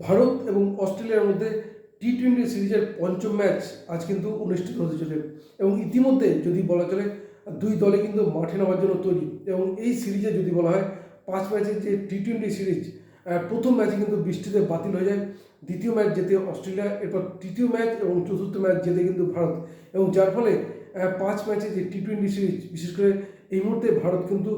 ভারত এবং অস্ট্রেলিয়ার মধ্যে টি টোয়েন্টি সিরিজের পঞ্চম ম্যাচ আজ কিন্তু অনুষ্ঠিত হতে চলে। এবং ইতিমধ্যে যদি বলা চলে, দুই দলে কিন্তু মাঠে নামার জন্য তৈরি। এবং এই সিরিজে যদি বলা হয়, পাঁচ ম্যাচের যে টি টোয়েন্টি সিরিজ প্রথম ম্যাচে কিন্তু বৃষ্টিতে বাতিল হয়ে যায়। দ্বিতীয় ম্যাচ যেতে অস্ট্রেলিয়া, এরপর তৃতীয় ম্যাচ এবং চতুর্থ ম্যাচ যেতে কিন্তু ভারত। এবং যার ফলে পাঁচ ম্যাচে যে টি টোয়েন্টি সিরিজ, বিশেষ করে এই মুহূর্তে ভারত কিন্তু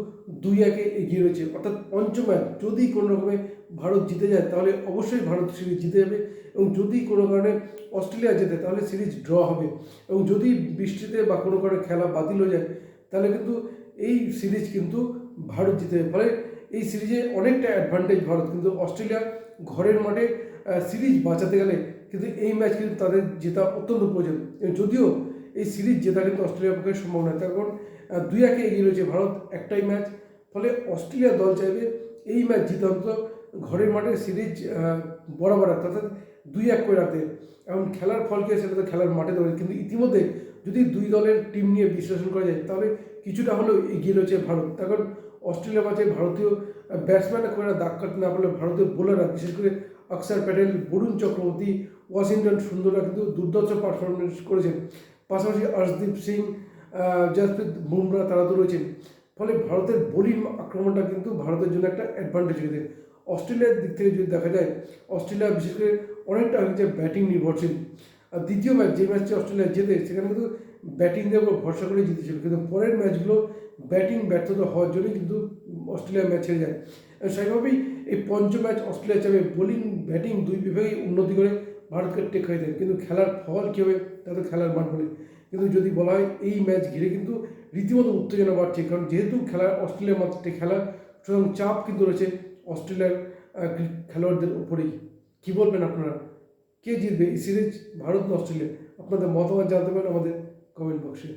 দুই একে এগিয়ে রয়েছে। অর্থাৎ পঞ্চম ম্যাচ যদি কোনো রকমে ভারত জিতে যায়, তাহলে অবশ্যই ভারত সিরিজ জিতে যাবে এবং যদি কোনো কারণে অস্ট্রেলিয়া জেতে, তাহলে সিরিজ ড্র হবে। এবং যদি বৃষ্টিতে বা কোনো কারণে খেলা বাতিল হয়ে যায়, তাহলে কিন্তু এই সিরিজ কিন্তু ভারত জিতে যাবে। ফলে এই সিরিজে অনেকটা অ্যাডভান্টেজ ভারত। কিন্তু অস্ট্রেলিয়া ঘরের মাঠে সিরিজ বাঁচাতে গেলে কিন্তু এই ম্যাচ কিন্তু তাদের জেতা অত্যন্ত প্রয়োজন। যদিও এই সিরিজ জেতা কিন্তু অস্ট্রেলিয়ার পক্ষে সম্ভব নয়। তার কারণ দুই একে এগিয়ে রয়েছে ভারত, একটাই ম্যাচ। ফলে অস্ট্রেলিয়া দল চাইবে এই ম্যাচ জিতে অন্তত ঘরের মাঠে সিরিজ বরাবর রাখতে, অর্থাৎ দুই এক করে রাখতে। এবং খেলার ফলকে সেটা তো খেলার মাঠে দেবে কিন্তু ইতিমধ্যে যদি দুই দলের টিম নিয়ে বিশ্লেষণ করা যায়, তাহলে কিছুটা হলেও এগিয়ে রয়েছে ভারত। তার কারণ, অস্ট্রেলিয়া মাঝে ভারতীয় ব্যাটসম্যানরা করে দাগ কাটতে না পারলে ভারতীয় বোলাররা বিশেষ করে অক্ষর প্যাটেল, বরুণ চক্রবর্তী, ওয়াশিংটন সুন্দররা কিন্তু দুর্দর্শ পারফরমেন্স করেছেন। পাশাপাশি হর্ষদীপ সিং জসপ্রীত বুমরা তারা তো রয়েছেন। ফলে ভারতের বোলিং আক্রমণটা কিন্তু ভারতের জন্য একটা অ্যাডভান্টেজ হয়ে যায়। অস্ট্রেলিয়ার দিক থেকে যদি দেখা যায়, অস্ট্রেলিয়া বিশেষ করে অনেকটা হচ্ছে ব্যাটিং নির্ভরশীল। আর দ্বিতীয় ম্যাচ যে ম্যাচটি অস্ট্রেলিয়া জেতে, সেখানে কিন্তু ব্যাটিংদের উপর ভরসা করে জিতেছিল। কিন্তু পরের ম্যাচগুলো ব্যাটিং ব্যর্থতা হওয়ার জন্যই কিন্তু অস্ট্রেলিয়া ম্যাচ হেরে যায়। সেইভাবেই এই পঞ্চম ম্যাচ অস্ট্রেলিয়া চাবে বোলিং ব্যাটিং দুই বিভাগেই উন্নতি করে। ভারতকে টেকাই দেন কিন্তু খেলার ফল কী হবে? তা তো খেলার মান বলে কিন্তু যদি বলা হয় এই ম্যাচ ঘিরে কিন্তু রীতিমতো উত্তেজনা বাড়ছে। কারণ যেহেতু খেলা অস্ট্রেলিয়ার মাঠে খেলা, সুতরাং চাপ কিন্তু রয়েছে অস্ট্রেলিয়ার খেলোয়াড়দের উপরেই। কী বলবেন আপনারা? কে জিতবে এই সিরিজ, ভারত না অস্ট্রেলিয়া? আপনাদের মতামত জানতে পারেন আমাদের কমেন্ট বক্সে